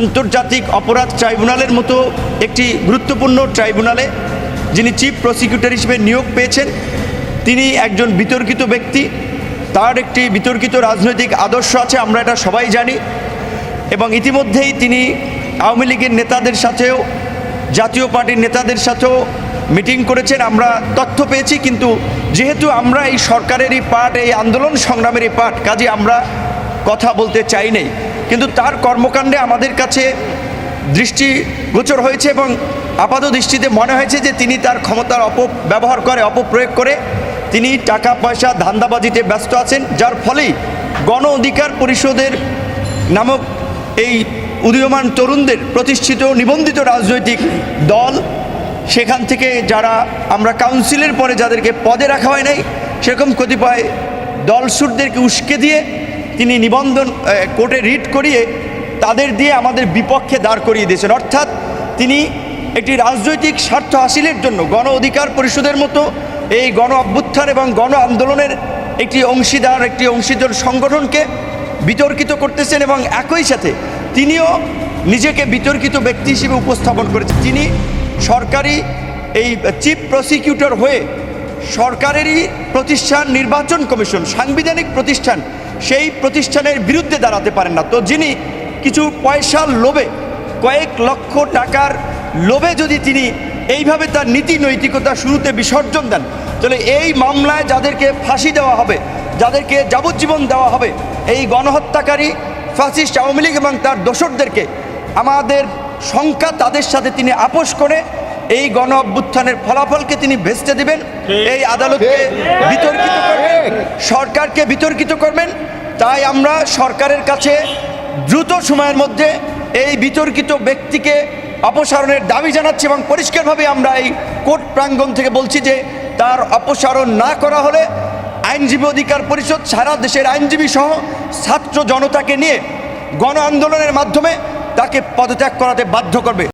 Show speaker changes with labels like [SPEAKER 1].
[SPEAKER 1] আন্তর্জাতিক অপরাধ ট্রাইব্যুনালের মতো একটি গুরুত্বপূর্ণ ট্রাইব্যুনালে যিনি চিফ প্রসিকিউটর হিসেবে নিয়োগ পেয়েছেন, তিনি একজন বিতর্কিত ব্যক্তি। তার একটি বিতর্কিত রাজনৈতিক আদর্শ আছে, আমরা এটা সবাই জানি। এবং ইতিমধ্যেই তিনি আওয়ামী লীগের নেতাদের সাথেও, জাতীয় পার্টির নেতাদের সাথেও মিটিং করেছেন। আমরা তথ্য পেয়েছি, কিন্তু যেহেতু আমরা এই সরকারেরই পার্ট এই আন্দোলন সংগ্রামেরই পার্ট কাজে আমরা কথা বলতে চাই নেই। কিন্তু তার কর্মকাণ্ডে আমাদের কাছে দৃষ্টিগোচর হয়েছে এবং আপাত দৃষ্টিতে মনে হয়েছে যে তিনি তার ক্ষমতার অপব্যবহার করে, অপপ্রয়োগ করে তিনি টাকা, পয়সা, ধান্দাবাজিতে ব্যস্ত আছেন, যার ফলেই গণ অধিকার পরিষদের নামক এই উদীয়মান তরুণদের প্রতিষ্ঠিত নিবন্ধিত রাজনৈতিক দল, সেখান থেকে যারা আমরা কাউন্সিলের পরে যাদেরকে পদে রাখা হয় নাই, সেরকম কতিপয় দলসুরদেরকে উস্কে দিয়ে তিনি নিবন্ধন কোর্টে রিট করিয়ে তাদের দিয়ে আমাদের বিপক্ষে দাঁড় করিয়ে দিয়েছেন। অর্থাৎ তিনি একটি রাজনৈতিক স্বার্থ হাসিলের জন্য গণ অধিকার পরিষদের মতো এই গণ অভ্যুত্থান এবং গণ আন্দোলনের একটি অংশীদার একটি অংশীদার সংগঠনকে বিতর্কিত করতেছেন এবং একই সাথে তিনিও নিজেকে বিতর্কিত ব্যক্তি হিসেবে উপস্থাপন করেছেন। তিনি সরকারি এই চিফ প্রসিকিউটর হয়ে সরকারেরই প্রতিষ্ঠান, নির্বাচন কমিশন, সাংবিধানিক প্রতিষ্ঠান সেই প্রতিষ্ঠানের বিরুদ্ধে দাঁড়াতে পারেন না। তো যিনি কিছু পয়সার লোভে, কয়েক লক্ষ টাকার লোভে যদি তিনি এইভাবে তার নীতি নৈতিকতা শুরুতে বিসর্জন দেন, তাহলে এই মামলায় যাদেরকে ফাঁসি দেওয়া হবে, যাদেরকে যাবজ্জীবন দেওয়া হবে, এই গণহত্যাকারী ফ্যাসিস্ট আওয়ামী লীগ এবং তার দোসরদেরকে আমাদের শঙ্কা তাদের সাথে তিনি আপোষ করে এই গণ অভ্যুত্থানের ফলাফলকে তিনি ভেস্তে দিবেন। এই আদালতকে বিতর্কিত করবেন। সরকারকে বিতর্কিত করবেন। তাই আমরা সরকারের কাছে দ্রুত সময়ের মধ্যে এই বিতর্কিত ব্যক্তিকে অপসারণের দাবি জানাচ্ছি এবং পরিষ্কারভাবে আমরা এই কোর্ট প্রাঙ্গণ থেকে বলছি যে তার অপসারণ না করা হলে আইনজীবী অধিকার পরিষদ সারা দেশের আইনজীবী সহ ছাত্র জনতাকে নিয়ে গণ আন্দোলনের মাধ্যমে তাকে পদত্যাগ করাতে বাধ্য করবে।